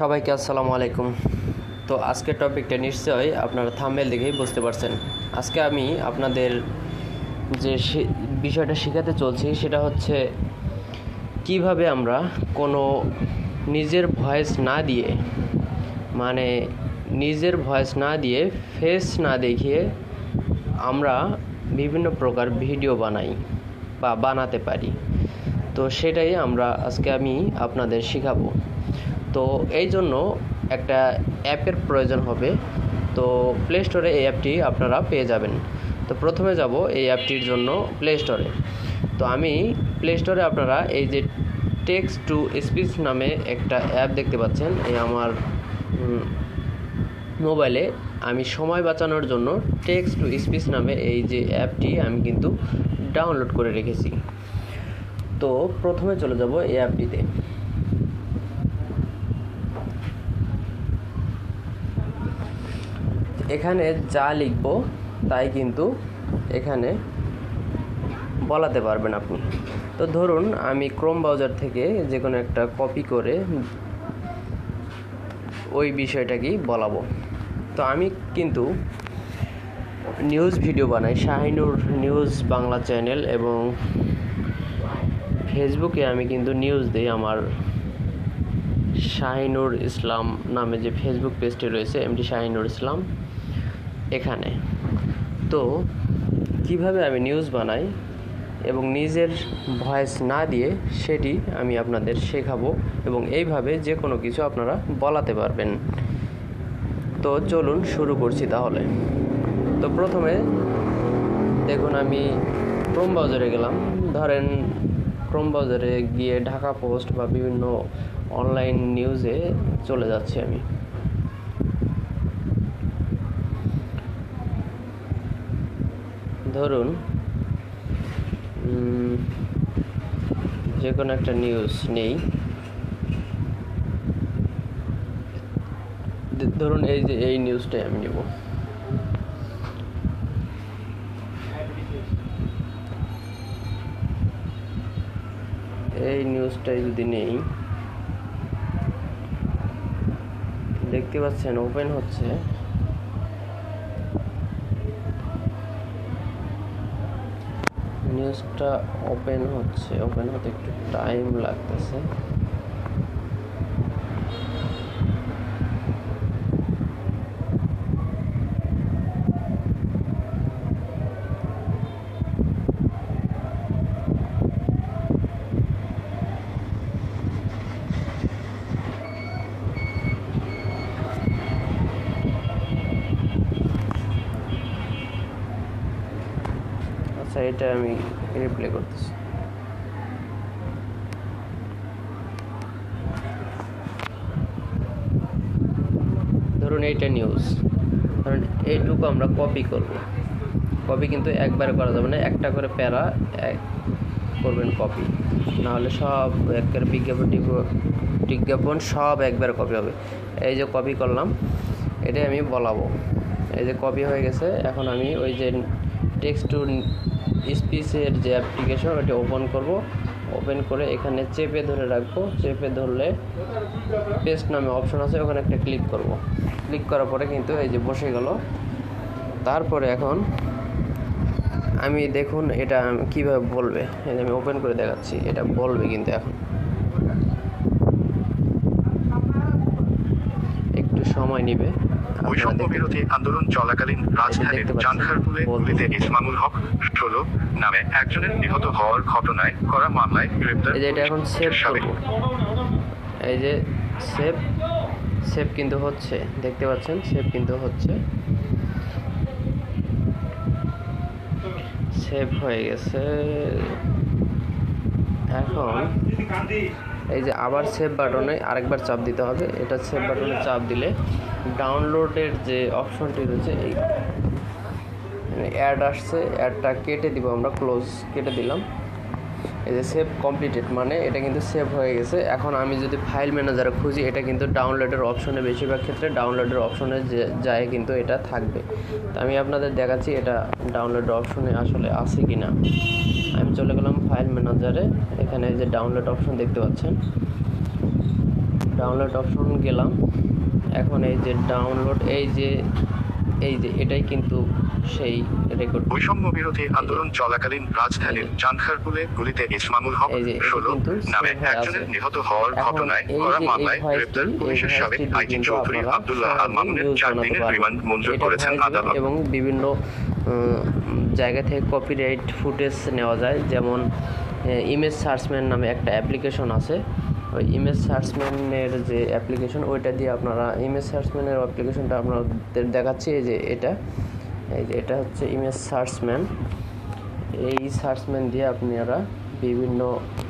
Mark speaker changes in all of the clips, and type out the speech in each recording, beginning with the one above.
Speaker 1: সবাইকে আসসালামু আলাইকুম। তো আজকের টপিকটা নিশ্চয়ই আপনারা থাম্বেল দেখেই বুঝতে পারছেন। আজকে আমি আপনাদের যে বিষয়টা শেখাতে চলছি সেটা হচ্ছে কীভাবে আমরা কোনো নিজের ভয়েস না দিয়ে মানে নিজের ভয়েস না দিয়ে ফেস না দেখিয়ে আমরা বিভিন্ন প্রকার ভিডিও বানাই বা বানাতে পারি। তো সেটাই আমরা আজকে আমি আপনাদের শেখাবো। তো এই জন্য একটা অ্যাপের প্রয়োজন হবে। তো প্লে স্টোরে এই অ্যাপটি আপনারা পেয়ে যাবেন। তো প্রথমে যাব এই অ্যাপটির জন্য প্লে স্টোরে তো আমি প্লে স্টোরে আপনারা এই যে টেক্সট টু স্পিচ নামে একটা অ্যাপ দেখতে পাচ্ছেন। এই আমার মোবাইলে আমি সময় বাঁচানোর জন্য টেক্সট টু স্পিচ নামে এই যে অ্যাপটি আমি কিন্তু ডাউনলোড করে রেখেছি। তো প্রথমে চলে যাব এই অ্যাপটিতে। এখানে যা লিখব, তাই কিন্তু এখানে বলাতে পারবেন আপনি। তো ধরুন, আমি ক্রোম ব্রাউজার থেকে যে কোনো একটা কপি করে ওই বিষয়টাকেই বলাবো। তো আমি কিন্তু নিউজ ভিডিও বানাই। শাহিনুর নিউজ বাংলা চ্যানেল এবং ফেসবুকে আমি কিন্তু নিউজ দিই আমার শাহিনুর ইসলাম নামে যে ফেসবুক পেজটি রয়েছে এমটি শাহিনুর ইসলাম। এখানে। তো কীভাবে আমি নিউজ বানাই এবং নিজের ভয়েস না দিয়ে সেটি আমি আপনাদের শেখাবো এবং এইভাবে যে কোনো কিছু আপনারা বলাতে পারবেন। তো চলুন শুরু করছি তাহলে। তো প্রথমে দেখুন আমি ক্রোম ব্রাউজারে গেলাম। ধরেন ক্রোম ব্রাউজারে গিয়ে ঢাকা পোস্ট বা বিভিন্ন অনলাইন নিউজে চলে যাচ্ছি আমি। ধরুন যে কোনো একটা নিউজ নেই। ধরুন এই যে, এই নিউজটাই আমি নেব। এই নিউজটাই যদি নেই, দেখতে পাচ্ছেন ওপেন হচ্ছে। নিউজটা ওপেন হচ্ছে ওপেন হতে একটু টাইম লাগতেছে। এটা আমি রিপ্লে করতেছি। ধরুন এইটা নিউজ ধরুন এইটুকু আমরা কপি করব। কপি কিন্তু একবারে করা যাবে না, একটা করে প্যারা এক করবেন কপি নাহলে সব একের বিজ্ঞাপন বিজ্ঞাপন সব একবারে কপি হবে। এই যে কপি করলাম, এটাই আমি বলাবো। এই যে কপি হয়ে গেছে, এখন আমি ওই যে টেক্সট টু স্পিচের যে অ্যাপ্লিকেশন ওটা ওপেন করব। ওপেন করে এখানে চেপে ধরে রাখব। চেপে ধরলে পেস্ট নামে অপশন আছে, ওখানে একটা ক্লিক করব। ক্লিক করার পরে কিন্তু এই যে বসে গেল। তারপরে এখন আমি দেখুন এটা কীভাবে বলবে। আমি ওপেন করে দেখাচ্ছি, এটা বলবে কিন্তু এখন একটু সময় নেবে।
Speaker 2: বৈষম্য বিরোধী আন্দোলন চলাকালীন রাজধানীর। জানখারপুলে গুলিতে ইসমামুল হক ষোলো নামে একজনের নিহত হওয়ার ঘটনায় করা মামলায় গ্রেপ্তার
Speaker 1: এই যে এটা এখন সেভ করব। এই যে সেভ সেভ কিন্তু হচ্ছে। দেখতে পাচ্ছেন সেভ কিন্তু হচ্ছে। সেভ হয়ে গেছে। এখন এই যে আবার সেভ বাটনে আরেকবার চাপ দিতে হবে। এটা সেভ বাটনে চাপ দিলে ডাউনলোডের যে অপশনটি রয়েছে, এই অ্যাড আসছে। অ্যাডটা কেটে দিব আমরা ক্লোজ কেটে দিলাম। এই যে সেভ কমপ্লিটেড মানে এটা কিন্তু সেভ হয়ে গেছে। এখন আমি যদি ফাইল ম্যানেজারে খুঁজি, এটা কিন্তু ডাউনলোডের অপশনে বেশিরভাগ ক্ষেত্রে ডাউনলোডের অপশনে যে, যায় কিন্তু এটা থাকবে। তো আমি আপনাদের দেখাচ্ছি এটা ডাউনলোড অপশনে আসলে আছে কি না আমি চলে গেলাম ফাইল ম্যানেজারে এখানে যে ডাউনলোড অপশন দেখতে পাচ্ছেন। ডাউনলোড অপশন গেলাম। এখন এই যে ডাউনলোড এই যে এই যে এটাই কিন্তু সেই রেকর্ড
Speaker 2: বৈষম্য বিরোধী আন্দোলন চলাকালীন রাজধানীর চানখারপুলে গুলিতে ইসমামুল হক ষোলো নামে একজনের নিহত হওয়ার ঘটনায় করা মামলায় গ্রেপ্তার পুলিশের সাবেক আইজি চৌধুরী আব্দুল্লাহ আল মামুনের চার দিনের রিমান্ড মঞ্জুর করেছেন আদালত।
Speaker 1: এবং বিভিন্ন জায়গা থেকে কপিরাইট ফুটেজ নেওয়া যায়। যেমন ইমেজ সার্চম্যান নামে একটা অ্যাপ্লিকেশন আছে। ইমেজ সার্চম্যানের যে অ্যাপ্লিকেশন ওইটা দিয়ে আপনারা ইমেজ সার্চম্যানের অ্যাপ্লিকেশনটা আপনাদের দেখাচ্ছি। এই যে এটা, এই যে এটা হচ্ছে ইমেজ সার্চম্যান এই সার্চম্যান দিয়ে আপনারা বিভিন্ন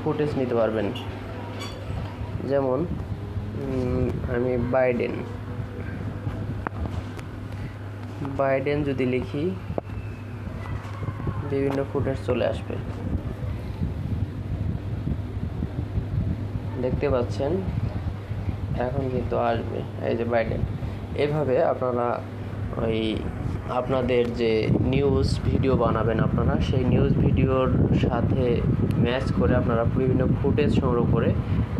Speaker 1: ফুটেজ নিতে পারবেন। যেমন আমি বাইডেন বাইডেন যদি লিখি, বিভিন্ন ফুটেজ চলে আসবে। দেখতে পাচ্ছেন, এখন কিন্তু আসবে। এই যে বাইডেন এভাবে আপনারা ওই আপনাদের যে নিউজ ভিডিও বানাবেন আপনারা, সেই নিউজ ভিডিওর সাথে ম্যাচ করে আপনারা বিভিন্ন ফুটেজ সংগ্রহ করে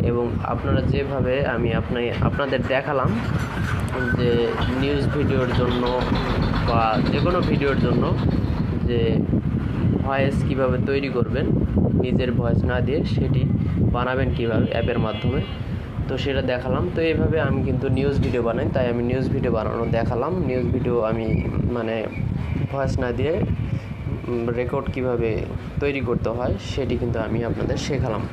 Speaker 1: এবং আপনারা যেভাবে আমি আপনি, আপনাদের দেখালাম যে নিউজ ভিডিওর জন্য বা যে কোনো ভিডিওর জন্য যে ভয়েস কীভাবে তৈরি করবেন নিজের ভয়েস না দিয়ে সেটি বানাবেন কীভাবে অ্যাপের মাধ্যমে। তো সেটা দেখালাম। তো এইভাবে আমি কিন্তু নিউজ ভিডিও বানাই। তাই আমি নিউজ ভিডিও বানানো দেখালাম। নিউজ ভিডিও আমি মানে ভয়েস না দিয়ে রেকর্ড কীভাবে তৈরি করতে হয় সেটি কিন্তু আমি আপনাদের শেখালাম।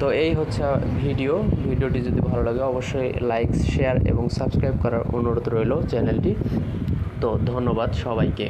Speaker 1: তো এই হচ্ছে ভিডিও ভিডিওটি যদি ভালো লাগে অবশ্যই লাইক শেয়ার এবং সাবস্ক্রাইব করার অনুরোধ রইল চ্যানেলটি। তো ধন্যবাদ সবাইকে।